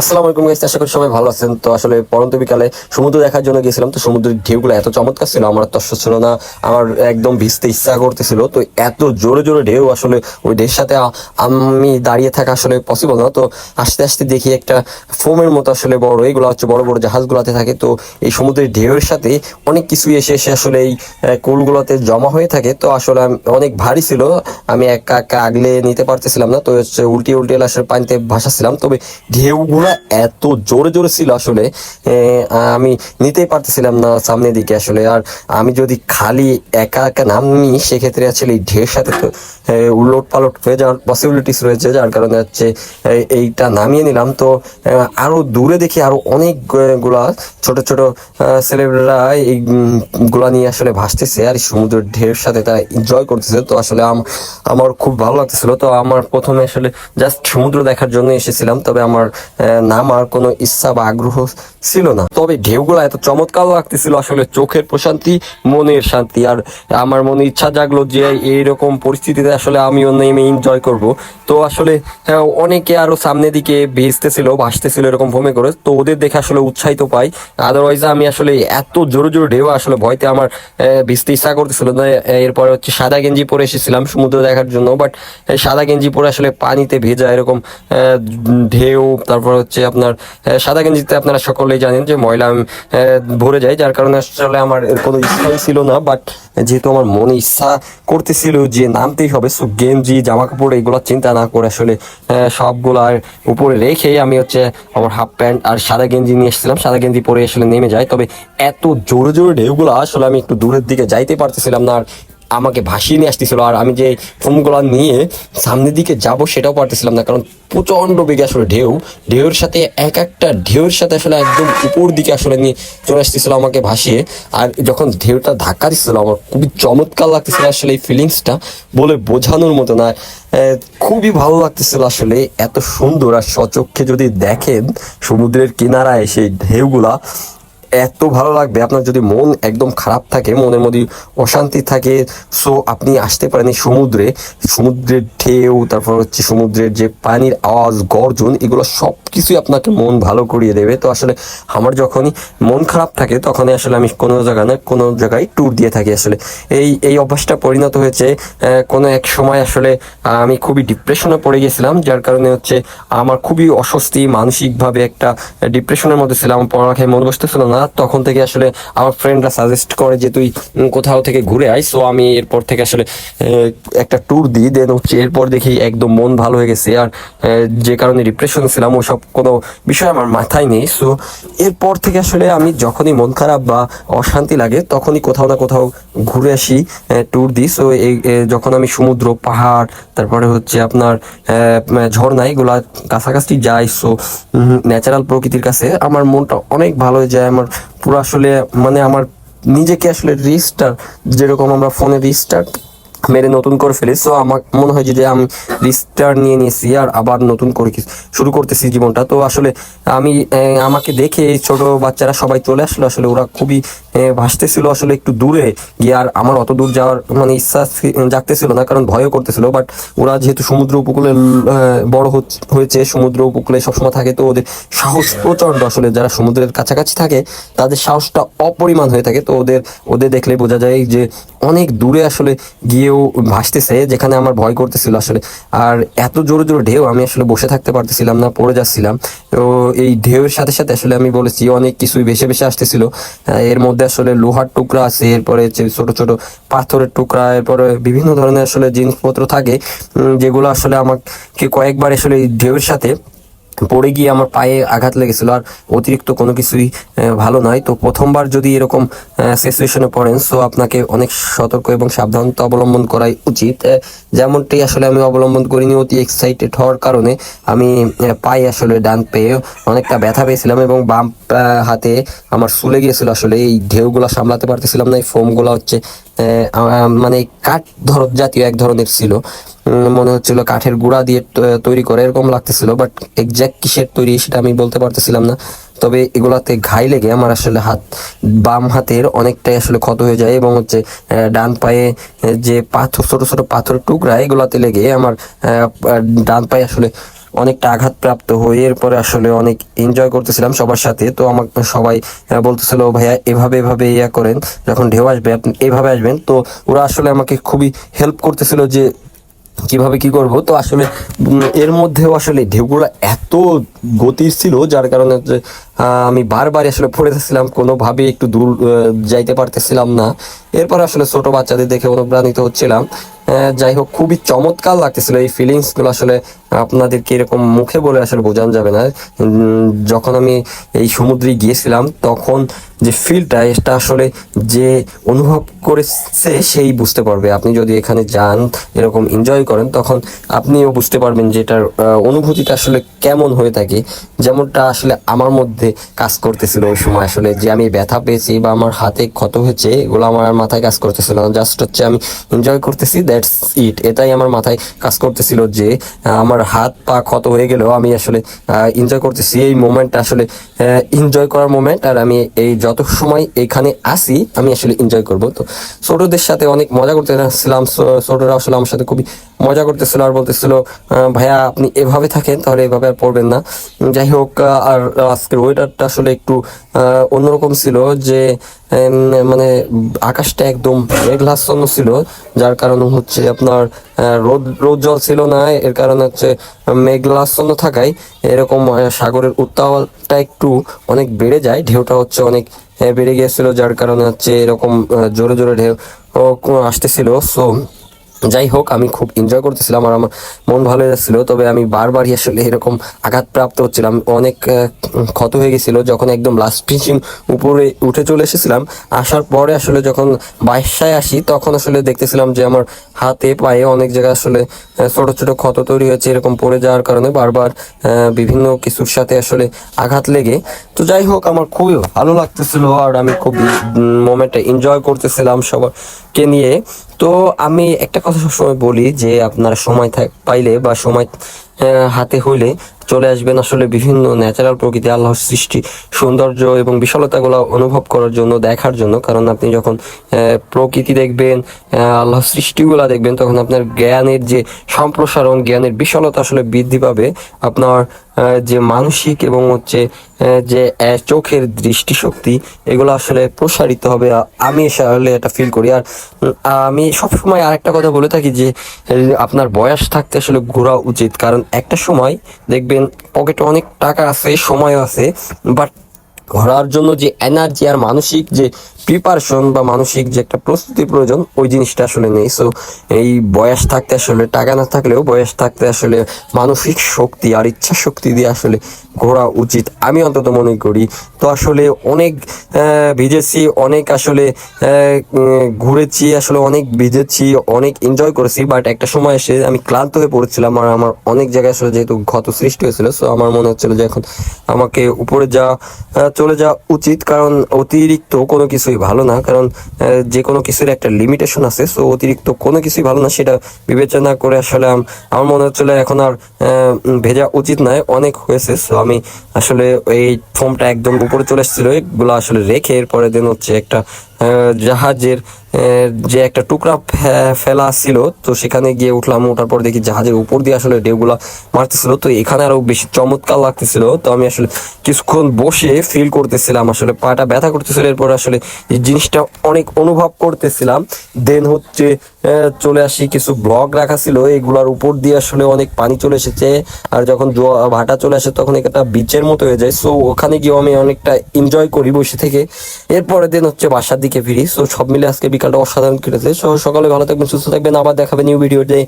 আসসালামু আলাইকুম গাইস আশা করি সবাই ভালো আছেন। তো আসলে পরন্ত বিকালে সমুদ্র দেখার জন্য গেছিলাম তো সমুদ্রের ঢেউগুলো এত চমৎকার ছিল, আমার তস্য ছিল না। আমার একদম ভিজতে ইচ্ছা করতেছিল। তো এত জোরে জোরে ঢেউ আসলে ওই ঢেউর সাথে আমি দাঁড়িয়ে থাকা আসলে পসিবল না। তো আস্তে আস্তে দেখি একটা ফোমের মতো আসলে বড় এইগুলো হচ্ছে বড় বড় জাহাজগুলোতে থাকে। তো এই সমুদ্রের ঢেউয়ের সাথে অনেক কিছু এসে এসে আসলে এই কুলগুলোতে জমা হয়ে থাকে। তো আসলে অনেক ভারী ছিল। আমি একা একা আগলে নিতে পারতেছিলাম না। তো হচ্ছে উল্টে উল্টে আসলে পানিতে ভাসাচ্ছিলাম তবে ঢেউগুলো এত জোরে জোরে ছিল আসলে আমি নিতেই পারতেছিলাম না সামনের দিকে আসলে। আর আমি যদি খালি একা একা নামি, সেক্ষেত্রে আসলে এই ঢেউর সাথে উলট পালট হয়ে যাওয়ার পসিবিলিটিস রয়েছে, যার কারণে হচ্ছে এইটা নামিয়ে নিলাম। তো আরও দূরে দেখি আরও অনেকগুলা ছোট ছোট ছেলেরা এই গুলা নিয়ে আসলে ভাসতেছে। আর সমুদ্রের ঢেউর সাথে তারা এনজয় করতেছে। তো আসলে আমার খুব ভালো লাগতেছিল। তো আমার প্রথমে আসলে জাস্ট সমুদ্র দেখার জন্য এসেছিলাম। তবে আমার নামার কোনো ইচ্ছা বা আগ্রহ ছিল না। তবে ঢেউগুলো এত চমৎকার লাগতেছিল আসলে চোখের প্রশান্তি মনের শান্তি। আর আমার মনে ইচ্ছা জাগলো যে এইরকম পরিস্থিতিতে আসলে আমিও নেমে এনজয় করব। তো আসলে আহ, অনেকে আরও সামনের দিকে ভেসতেছিল ভাসতেছিল এরকম ভূমি করে। তো ওদের দেখে আসলে উৎসাহিত পাই। আদারওয়াইজ আমি আসলে এত জোরে জোরে ঢেউ আসলে ভয়তে আমার ভিজতে ইচ্ছা করতেছিল না। এরপরে হচ্ছে সাদা গেঞ্জি পরে এসেছিলাম সমুদ্র দেখার জন্য। বাট সাদা গেঞ্জি পরে আসলে পানিতে ভেজা এরকম ঢেউ তারপর হচ্ছে আপনার সাদা গেঞ্জিতে আপনারা সকলেই জানেন যে ময়লা ভরে যায়, যার কারণে আসলে আমার কোনো ইচ্ছাই ছিল না বাট যেহেতু আমার মনে ইচ্ছা করতেছিল যে নামতেই হবে সো গেঞ্জি জামা কাপড় এগুলো চিন্তা না করে আসলে সবগুলার উপরে রেখে আমি হচ্ছে আমার হাফ প্যান্ট আর সাদা গেঞ্জি নিয়ে এসেছিলাম। সাদা গেঞ্জি পরে আসলে নেমে যায়, তবে এত জোরে জোরে ঢেউগুলো আসলে আমি একটু দূরের দিকে যাইতে পারতেছিলাম না, আর আমাকে ভাসিয়ে নিয়ে আসতেছিল। আর আমি যে ফোনগুলো নিয়ে সামনের দিকে যাব সেটাও পারতেছিলাম না, কারণ প্রচণ্ড বেগে আসলে ঢেউ। ঢেউয়ের সাথে এক একটা ঢেউর সাথে আসলে একদম উপর দিকে আসলে নিয়ে চলে আসতেছিল আমাকে ভাসিয়ে। আর যখন ঢেউটা ধাক্কা দিচ্ছিল, আমার খুবই চমৎকার লাগতেছিল আসলে এই ফিলিংসটা বলে বোঝানোর মতো না। খুবই ভালো লাগতেছিল আসলে এত সুন্দর আর সচক্ষে যদি দেখেন সমুদ্রের কিনারায় সেই ঢেউগুলা এত ভালো লাগবে। আপনার যদি মন একদম খারাপ থাকে, মনের মধ্যে অশান্তি থাকে সো আপনি আসতে পারেন এই সমুদ্রে। সমুদ্রের ঢেউ, তারপর হচ্ছে সমুদ্রের যে পানির আওয়াজ, গর্জন, এগুলো সব কিছুই আপনাকে মন ভালো করিয়ে দেবে। তো আসলে আমার যখনই মন খারাপ থাকে, তখনই আসলে আমি কোনো জায়গায় না কোনো জায়গায় ট্যুর দিয়ে থাকি আসলে। এই এই অভ্যাসটা পরিণত হয়েছে কোনো এক সময় আসলে আমি খুবই ডিপ্রেশনে পড়ে গেছিলাম, যার কারণে হচ্ছে আমার খুবই অস্বস্তি, মানসিকভাবে একটা ডিপ্রেশনের মধ্যে ছিলাম, পড়ালেখায় মন বসতেছিল না। তখন থেকে আসলে আমার ফ্রেন্ডরা সাজেস্ট করে যে তুই কোথাও থেকে ঘুরে আয়। সো আমি এরপর থেকে আসলে একটা ট্যুর দিই। দেন হচ্ছে এরপর দেখি একদম মন ভালো হয়ে গেছে। আর যে কারণে ডিপ্রেশন ছিলাম, ওসব কোনো বিষয় আমার মাথায় নেই। সো এরপর থেকে আসলে আমি যখনই মন খারাপ বা অশান্তি লাগে, তখনই কোথাও না কোথাও ঘুরে আসি ট্যুর দিই। সো এই যখন আমি সমুদ্র, পাহাড়, তারপরে হচ্ছে আপনার ঝর্ণা, এগুলা কাছাকাছি যাই। সো ন্যাচারাল প্রকৃতির কাছে আমার মনটা অনেক ভালো হয়ে যায়। আমার পুরো আসলে মানে আমার নিজেকে আসলে রিস্টার যেরকম আমরা ফোনে রিস্টার্ট মেরে নতুন করে ফেলি সো আমার মনে হয় যে আমি রিস্টার নিয়ে নিয়েছি আর আবার নতুন করে শুরু করতেছি জীবনটা। তো আসলে আমি আমাকে দেখে এই ছোট বাচ্চারা সবাই চলে আসলো। আসলে ওরা খুবই ভাসতেছিল আসলে একটু দূরে গিয়ে। আর আমার অত দূর যাওয়ার মানে ইচ্ছা জাগতেছিল না, কারণ ভয়ও করতেছিল। বাট ওরা যেহেতু সমুদ্র উপকূলে বড় হয়েছে, সমুদ্র উপকূলে সবসময় থাকে, তো ওদের সাহস প্রচণ্ড আসলে। যারা সমুদ্রের কাছাকাছি থাকে, তাদের সাহসটা অপরিমাণ হয়ে থাকে। তো ওদের ওদের দেখলে বোঝা যায় যে, অনেক দূরে আসলে গিয়েও ভাসতেছে, যেখানে আমার ভয় করতেছিল আসলে। আর এত জোরে জোরে ঢেউ, আমি আসলে বসে থাকতে পারতেছিলাম না, পড়ে যাচ্ছিলাম। তো এই ঢেউয়ের সাথে সাথে আসলে আমি বলেছি, অনেক কিছুই ভেসে ভেসে আসতেছিল। এর মধ্যে আসলে লোহার টুকরা আছে, এরপরে ছোট ছোট পাথরের টুকরা, এরপরে বিভিন্ন ধরনের আসলে জিনিসপত্র থাকে যেগুলো আসলে আমাকে কয়েকবার আসলে এই ঢেউয়ের সাথে পড়ে গিয়ে আমার পায়ে আঘাত লেগেছিল আর অতিরিক্ত কোনো কিছুই ভালো নয়। তো প্রথমবার যদি এরকম সিচুয়েশনে পড়েন সো আপনাকে অনেক সতর্ক এবং সাবধানতা অবলম্বন করাই উচিত। যেমনটি আসলে আমি অবলম্বন করিনি, অতি এক্সাইটেড হওয়ার কারণে আমি পায়ে আসলে ডান পেয়ে অনেকটা ব্যথা পেয়েছিলাম এবং বাম হাতে আমার সুলে গিয়েছিল। আসলে এই ঢেউগুলো সামলাতে পারতেছিলাম না, এই ফোমগুলো হচ্ছে মানে কাঠ ধর, জাতীয় এক ধরনের ছিল। মনে হচ্ছিল কাঠের গুঁড়া দিয়ে তৈরি করে, এরকম লাগতেছিল বাট এক্সাক্ট কিসের তৈরি সেটা আমি বলতে পারতেছিলাম না। তবে এগুলাতে ঘাই লেগে আমার আসলে হাত, বাম হাতের অনেকটাই আসলে ক্ষত হয়ে যায় এবং হচ্ছে ডান পায়ে যে পাথর, ছোট ছোট পাথরের টুকরা, এগুলাতে লেগে আমার ডান পায়ে আসলে অনেকটা আঘাতপ্রাপ্ত হয়ে এরপরে আসলে অনেক এনজয় করতেছিলাম সবার সাথে। তো আমাকে সবাই বলতেছিল, ভাইয়া, এভাবে এভাবে ইয়া করেন, যখন ঢেউ আসবে, আপনি এভাবে আসবেন। তো ওরা আসলে আমাকে খুবই হেল্প করতেছিল যে কীভাবে কি করব। তো আসলে এর মধ্যেও আসলে ঢেউগুলো এত গতির ছিল, যার কারণে আমি বারবার আসলে পড়ে যাচ্ছিলাম কোনোভাবে একটু দূর যাইতে পারতেছিলাম না। এরপর আসলে ছোট বাচ্চাদের দেখে অনুপ্রাণিত হচ্ছিলাম। যাই হোক, খুবই চমৎকার লাগতেছিল এই ফিলিংসগুলো আসলে আপনাদেরকে এরকম মুখে বলে আসলে বোঝানো যাবে না। যখন আমি এই সমুদ্রে গিয়েছিলাম, তখন যে ফিলটা এটা আসলে যে অনুভব করেছে সেই বুঝতে পারবে। আপনি যদি এখানে যান, এরকম এনজয় করেন, তখন আপনিও বুঝতে পারবেন যে এটার অনুভূতিটা আসলে কেমন হয়ে থাকে। যেমনটা আসলে আমার মধ্যে কাজ করতেছিল ওই সময় আসলে যে আমি ব্যথা পেয়েছি বা আমার হাতে ক্ষত হয়েছে, এগুলো আমার মাথায় কাজ করতেছিল জাস্ট হচ্ছে আমি এনজয় করতেছি দ্যাটস ইট এটাই আমার মাথায় কাজ করতেছিল যে আমার হাত পা ক্ষত হয়ে গেলেও আমি আসলে এনজয় করতেছি। এই মোমেন্টটা আসলে এনজয় করার মোমেন্ট আর আমি এই যত সময় এখানে আসি আমি আসলে এনজয় করব। তো ছোটদের সাথে অনেক মজা করতেছিলাম। ছোটরা আসলে আমার সাথে খুবই মজা করতেছিল আর বলতেছিল ভাইয়া, আপনি এভাবে থাকেন, তাহলে এভাবে আর পড়বেন না। যাই হোক আর আজকের ওয়েদারটা আসলে একটু অন্যরকম ছিল যে মানে আকাশটা একদম মেঘলাচ্ছন্ন ছিল, যার কারণে হচ্ছে আপনার রোদ রোদ জল ছিল না, এর কারণে হচ্ছে মেঘলাচ্ছন্ন থাকায় এরকম সাগরের উত্তাপটা একটু অনেক বেড়ে যায়, ঢেউটা হচ্ছে অনেক বেড়ে গিয়েছিল, যার কারণে হচ্ছে এরকম জোরে জোরে ঢেউ আসতেছিল। সো যাই হোক, আমি খুব এনজয় করতেছিলাম আর আমার মন ভালো যাচ্ছিল। তবে আমি বারবারই আসলে এরকম আঘাতপ্রাপ্ত হচ্ছিলাম। অনেক ক্ষত হয়ে গেছিল। যখন একদম লাস্ট ফিনিশিং উপরে উঠে চলে এসেছিলাম, আসার পরে আসলে যখন বাসায় আসি, তখন আসলে দেখতেছিলাম যে আমার হাতে, পায়ে অনেক জায়গায় আসলে ছোট ছোট ক্ষত তৈরি হয়েছে, এরকম পড়ে যাওয়ার কারণে বারবার বিভিন্ন কিছুর সাথে আসলে আঘাত লেগে। তো যাই হোক, আমার খুবই ভালো লাগতেছিল আর আমি খুব মোমেন্টটা এনজয় করতেছিলাম সবারকে নিয়ে। তো আমি একটা কথা সবসময় বলি যে আপনার সময় থাক, পাইলে বা সময় হাতে হইলে চলে আসবেন আসলে বিভিন্ন ন্যাচারাল প্রকৃতি, আল্লাহর সৃষ্টি, সৌন্দর্য এবং বিশালতাগুলো অনুভব করার জন্য, দেখার জন্য। কারণ আপনি যখন প্রকৃতি দেখবেন আল্লাহর সৃষ্টিগুলা দেখবেন, তখন আপনার জ্ঞানের যে সম্প্রসারণ, জ্ঞানের বিশালতা আসলে বৃদ্ধি পাবে। আপনার যে মানসিক এবং হচ্ছে যে চোখের দৃষ্টিশক্তি, এগুলো আসলে প্রসারিত হবে। আমি আসলে এটা ফিল করি। আর আমি সবসময় আর একটা কথা বলে থাকি যে, আপনার বয়স থাকতে আসলে ঘোরা উচিত। কারণ একটা সময় দেখবেন পকেটে অনেক টাকা আছে সময় আছে বাট ঘোরার জন্য যে এনার্জি আর মানসিক যে প্রিপারেশন বা মানসিক যে একটা প্রস্তুতি প্রয়োজন, ওই জিনিসটা আসলে নেই। সো এই বয়স থাকতে আসলে, টাকা না থাকলেও বয়স থাকতে আসলে মানসিক শক্তি আর ইচ্ছা শক্তি দিয়ে আসলে ঘোরা উচিত। আমি অন্তত মনে করি, তো আসলে অনেক ভিজেছি, অনেক আসলে ঘুরেছি, আসলে অনেক ভিজেছি, অনেক এনজয় করেছি বাট একটা সময় এসে আমি ক্লান্ত হয়ে পড়েছিলাম আর আমার অনেক জায়গায় আসলে যেহেতু ক্ষত সৃষ্টি হয়েছিল সো আমার মনে হচ্ছিল যে এখন আমাকে উপরে যা চলে যাওয়া উচিত, কারণ অতিরিক্ত কোনো কিছুই ভালো না, কারণ যে কোনো কিছুর একটা লিমিটেশন আছে সো অতিরিক্ত কোনো কিছুই ভালো না, সেটা বিবেচনা করে আসলে আমার মনে হচ্ছিল এখন আর ভেজা উচিত নয়, অনেক হয়েছে সো আমি আসলে এই ফোমটা একদম উপরে চলে এসেছিল, এগুলো আসলে রেখে এরপরে দিন হচ্ছে একটা জাহাজের যে একটা টুকরা ফেলা ছিল, তো সেখানে গিয়ে উঠলাম ওঠার পর দেখি জাহাজের উপর দিয়ে আসলে ঢেউগুলা মারতেছিল। তো এখানে আরও বেশি চমৎকার লাগতেছিল। তো আমি আসলে কিছুক্ষণ বসে ফিল করতেছিলাম, আসলে পাটা ব্যথা করতেছিল। এরপর আসলে এই জিনিসটা অনেক অনুভব করতেছিলাম। দেন হচ্ছে চলে আসি। কিছু ব্লগ রাখা ছিল, এগুলার উপর দিয়ে আসলে অনেক পানি চলে এসেছে। আর যখন ভাটা চলে আসে, তখন একটা বিচের মতো হয়ে যায়। সো ওখানে গিয়েও আমি অনেকটা এনজয় করি বসে থেকে। এরপরের দিন হচ্ছে বাসার দিকে ফিরি। সো সব মিলে আজকে বিকালটা অসাধারণ কেটেছে। সো সকালে ভালো থাকবেন, সুস্থ থাকবেন। আবার দেখাবেন নিউ ভিডিওতে